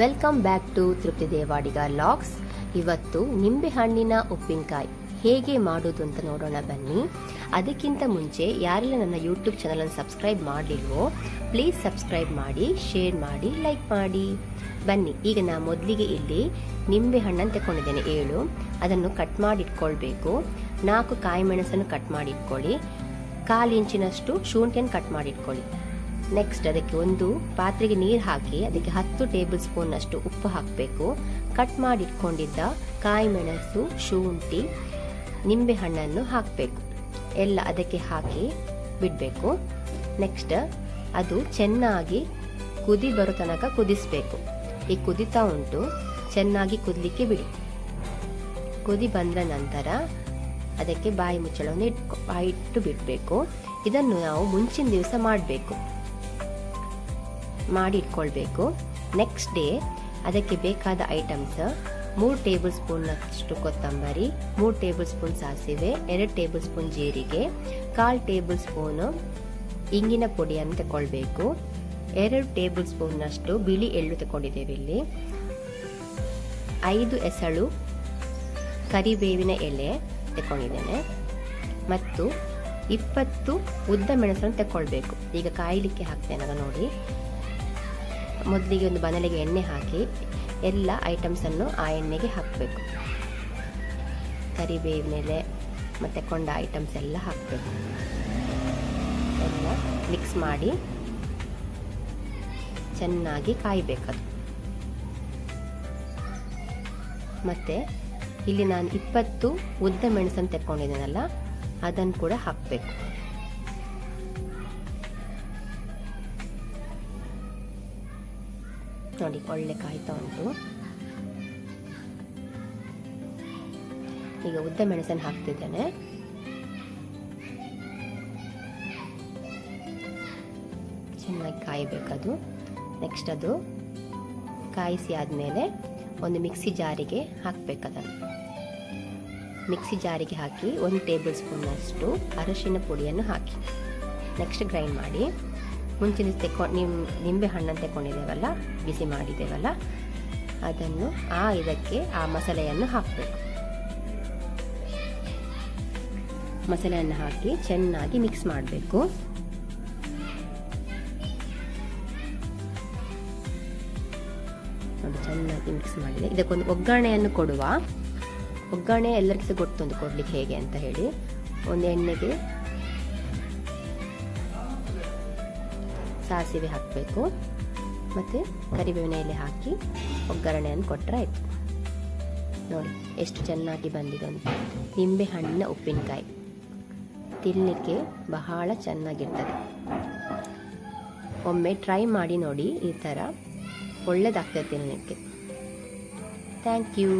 Welcome back to ತೃಪ್ತಿ Devadiga logs ಇವತ್ತು ನಿಂಬೆ ಹಣ್ಣಿನ ಉಪ್ಪಿನಕಾಯಿ ಹೇಗೆ ಮಾಡೋದು ಅಂತ ನೋಡೋಣ ಬನ್ನಿ. ಅದಕ್ಕಿಂತ ಮುಂಚೆ ಯಾರೆಲ್ಲ ನನ್ನ ಯೂಟ್ಯೂಬ್ ಚಾನಲನ್ನು ಸಬ್ಸ್ಕ್ರೈಬ್ ಮಾಡಲಿಲ್ವೋ ಪ್ಲೀಸ್ ಸಬ್ಸ್ಕ್ರೈಬ್ ಮಾಡಿ ಶೇರ್ ಮಾಡಿ ಲೈಕ್ ಮಾಡಿ. ಬನ್ನಿ, ಈಗ ನಾ ಮೊದಲಿಗೆ ಇಲ್ಲಿ ನಿಂಬೆ ಹಣ್ಣನ್ನು ತಗೊಂಡಿದ್ದೇನೆ ಏಳು, ಅದನ್ನು ಕಟ್ ಮಾಡಿ ಇಟ್ಕೊಳ್ಬೇಕು ನಾಲ್ಕು ಕಾಯಿ ಮೆಣಸನ್ನು ಕಟ್ ಮಾಡಿ ಇಟ್ಕೊಳ್ಳಿ ಕಾಲು ಇಂಚಿನಷ್ಟು ಶುಂಠಿಯನ್ನು ಕಟ್ ಮಾಡಿ ಇಟ್ಕೊಳ್ಳಿ ನೆಕ್ಸ್ಟ್ ಅದಕ್ಕೆ ಒಂದು ಪಾತ್ರೆಗೆ ನೀರು ಹಾಕಿ, ಅದಕ್ಕೆ ಹತ್ತು ಟೇಬಲ್ ಸ್ಪೂನ್ ಅಷ್ಟು ಉಪ್ಪು ಹಾಕಬೇಕು. ಕಟ್ ಮಾಡಿ ಇಟ್ಕೊಂಡಿದ್ದ ಕಾಯಿ ಮೆಣಸು, ಶುಂಠಿ, ನಿಂಬೆ ಹಣ್ಣನ್ನು ಹಾಕಬೇಕು. ಎಲ್ಲ ಅದಕ್ಕೆ ಹಾಕಿ ಬಿಡಬೇಕು. ನೆಕ್ಸ್ಟ್ ಅದು ಚೆನ್ನಾಗಿ ಕುದಿ ಬರೋ ತನಕ ಕುದಿಸ್ಬೇಕು. ಈ ಕುದಿತಾ ಉಂಟು, ಚೆನ್ನಾಗಿ ಕುದಲಿಕ್ಕೆ ಬಿಡಿ. ಕುದಿ ಬಂದ ನಂತರ ಅದಕ್ಕೆ ಬಾಯಿ ಮುಚ್ಚಳವನ್ನು ಇಟ್ಕೊ ಇಟ್ಟು ಬಿಡಬೇಕು. ಇದನ್ನು ನಾವು ಮುಂಚಿನ ದಿವಸ ಮಾಡಬೇಕು. ಮಾಡಿ ಇಟ್ಕೊಳ್ಬೇಕು ನೆಕ್ಸ್ಟ್ ಡೇ ಅದಕ್ಕೆ ಬೇಕಾದ ಐಟಮ್ಸ್ ಮೂರು ಟೇಬಲ್ ಸ್ಪೂನ್ನಷ್ಟು ಕೊತ್ತಂಬರಿ, ಮೂರು ಟೇಬಲ್ ಸ್ಪೂನ್ ಸಾಸಿವೆ, ಎರಡು ಟೇಬಲ್ ಸ್ಪೂನ್ ಜೀರಿಗೆ, ಕಾಲು ಟೇಬಲ್ ಸ್ಪೂನು ಇಂಗಿನ ಪುಡಿಯನ್ನು ತಗೊಳ್ಬೇಕು ಎರಡು ಟೇಬಲ್ ಸ್ಪೂನ್ನಷ್ಟು ಬಿಳಿ ಎಳ್ಳು ತಗೊಂಡಿದ್ದೇವೆ ಇಲ್ಲಿ. ಐದು ಎಸಳು ಕರಿಬೇವಿನ ಎಲೆ ತಗೊಂಡಿದ್ದೇನೆ ಮತ್ತು ಇಪ್ಪತ್ತು ಉದ್ದ ಮೆಣಸನ್ನು ತಗೊಳ್ಬೇಕು ಈಗ ಕಾಯಲಿಕ್ಕೆ ಹಾಕ್ತೇನೆ ನೋಡಿ. ಮೊದಲಿಗೆ ಒಂದು ಬನಲಿಗೆ ಎಣ್ಣೆ ಹಾಕಿ ಎಲ್ಲ ಐಟಮ್ಸನ್ನು ಆ ಎಣ್ಣೆಗೆ ಹಾಕಬೇಕು. ಕರಿಬೇವಿನೆಲೆ ಮತ್ತು ಕೊಂಡ ಐಟಮ್ಸ್ ಎಲ್ಲ ಹಾಕಬೇಕು. ಎಲ್ಲ ಮಿಕ್ಸ್ ಮಾಡಿ ಚೆನ್ನಾಗಿ ಕಾಯಬೇಕದು ಮತ್ತು ಇಲ್ಲಿ ನಾನು ಇಪ್ಪತ್ತು ಉದ್ದ ಮೆಣಸನ್ನು ತೆಕ್ಕೊಂಡಿದ್ದೀನಲ್ಲ, ಅದನ್ನು ಕೂಡ ಹಾಕಬೇಕು. ನೋಡಿ ಒಳ್ಳೆ ಕಾಯ್ತಾ ಉಂಟು. ಈಗ ಉದ್ದ ಮೆಣಸನ್ನು ಹಾಕ್ತಿದ್ದೇನೆ. ಚೆನ್ನಾಗಿ ಕಾಯಬೇಕದು. ನೆಕ್ಸ್ಟ್ ಅದು ಕಾಯಿಸಿ ಆದಮೇಲೆ ಒಂದು ಮಿಕ್ಸಿ ಜಾರಿಗೆ ಹಾಕಬೇಕದನ್ನು. ಮಿಕ್ಸಿ ಜಾರಿಗೆ ಹಾಕಿ ಒಂದು ಟೇಬಲ್ ಸ್ಪೂನಷ್ಟು ಅರಶಿನ ಪುಡಿಯನ್ನು ಹಾಕಿ. ನೆಕ್ಸ್ಟ್ ಗ್ರೈಂಡ್ ಮಾಡಿ. ಮುಂಚಿನ ತೆಕ್ಕ ನಿಮ್ಮ ನಿಂಬೆ ಹಣ್ಣನ್ನು ತೆಕ್ಕೊಂಡಿದ್ದೇವಲ್ಲ, ಬಿಸಿ ಮಾಡಿದ್ದೇವಲ್ಲ, ಅದನ್ನು ಆ ಇದಕ್ಕೆ ಆ ಮಸಾಲೆಯನ್ನು ಹಾಕಬೇಕು. ಮಸಾಲೆಯನ್ನು ಹಾಕಿ ಚೆನ್ನಾಗಿ ಮಿಕ್ಸ್ ಮಾಡಬೇಕು. ನೋಡಿ, ಚೆನ್ನಾಗಿ ಮಿಕ್ಸ್ ಮಾಡಿದೆ. ಇದಕ್ಕೊಂದು ಒಗ್ಗರಣೆಯನ್ನು ಕೊಡುವ. ಒಗ್ಗರಣೆ ಎಲ್ಲರಿಗೂ ಗೊತ್ತೊಂದು ಕೊಡಲಿಕ್ಕೆ ಹೇಗೆ ಅಂತ ಹೇಳಿ. ಒಂದು ಎಣ್ಣೆಗೆ ಸಾಸಿವೆ ಹಾಕಬೇಕು. ಮತ್ತು ಕರಿಬೇವಿನ ಎಲೆ ಹಾಕಿ ಒಗ್ಗರಣೆಯನ್ನು ಕೊಟ್ಟರೆ ಆಯಿತು. ನೋಡಿ, ಎಷ್ಟು ಚೆನ್ನಾಗಿ ಬಂದಿದೆ ಅಂತ. ನಿಂಬೆ ಹಣ್ಣಿನ ಉಪ್ಪಿನಕಾಯಿ. ತಿನ್ನಲಿಕ್ಕೆ ಬಹಳ ಚೆನ್ನಾಗಿರ್ತದೆ. ಒಮ್ಮೆ ಟ್ರೈ ಮಾಡಿ ನೋಡಿ ಈ ಥರ. ಒಳ್ಳೆಯದಾಗ್ತದೆ ತಿನ್ನಲಿಕ್ಕೆ. Thank you.